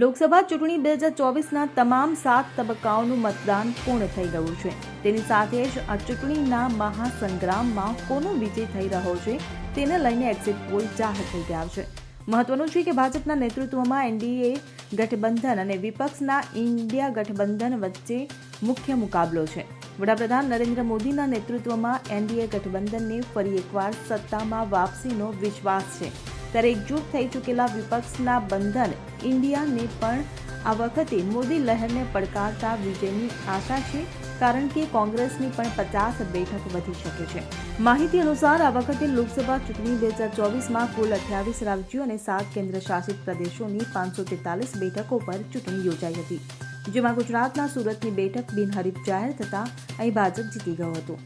લોકસભા ચૂંટણી બે હજાર ચોવીસના તમામ સાત તબક્કાઓનું મતદાન પૂર્ણ થઈ ગયું છે. તેની સાથે જ આ ચૂંટણીના મહાસંગ્રામમાં કોનો વિજય થઈ રહ્યો છે તેને લઈને એક્ઝિટ પોલ જાહેર થઈ ગયા છે. મહત્વનું છે કે ભાજપના નેતૃત્વમાં એનડીએ ગઠબંધન અને વિપક્ષના ઇન્ડિયા ગઠબંધન વચ્ચે મુખ્ય મુકાબલો છે. વડાપ્રધાન નરેન્દ્ર મોદીના નેતૃત્વમાં એનડીએ ગઠબંધનને ફરી એકવાર સત્તામાં વાપસીનો વિશ્વાસ છે. ત્યારે એકજૂટ થઈ ચૂકેલા વિપક્ષના બંધન ઇન્ડિયાને પણ આ વખતે મોદી લહેરને પડકારતા વિજયની આશા છે, કારણ કે કોંગ્રેસની પણ પચાસ બેઠક વધી શકે છે. માહિતી અનુસાર આ વખતે લોકસભા ચૂંટણી બે હજાર ચોવીસમાં કુલ અઠ્યાવીસ રાજ્યો અને સાત કેન્દ્ર શાસિત પ્રદેશોની પાંચસો તેતાલીસ બેઠકો પર ચૂંટણી યોજાઈ હતી, જેમાં ગુજરાતના સુરતની બેઠક બિનહરીફ જાહેર થતાં અહીં ભાજપ જીતી ગયો હતો.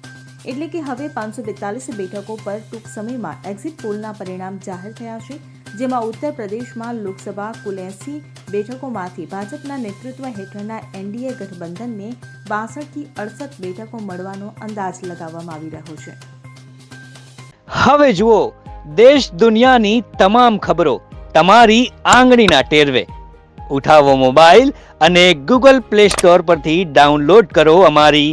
એટલે કે હવે પાંચસો બેતાલીસ બેઠકો પર ટૂંક સમયમાં એક્ઝિટ પોલના પરિણામ જાહેર થયા છે, જેમાં ઉત્તર પ્રદેશમાં લોકસભા કુલ એસી બેઠકોમાંથી ભાજપના નેતૃત્વ હેઠળના એનડીએ ગઠબંધનને બાસઠથી અડસઠ બેઠકો મળવાનો અંદાજ લગાવવામાં આવી રહ્યો છે. હવે જુઓ, દેશ દુનિયાની તમામ ખબરો તમારી આંગળીના ટેરવે. ઉઠાવો મોબાઈલ અને ગૂગલ પ્લે સ્ટોર પરથી ડાઉનલોડ કરો અમારી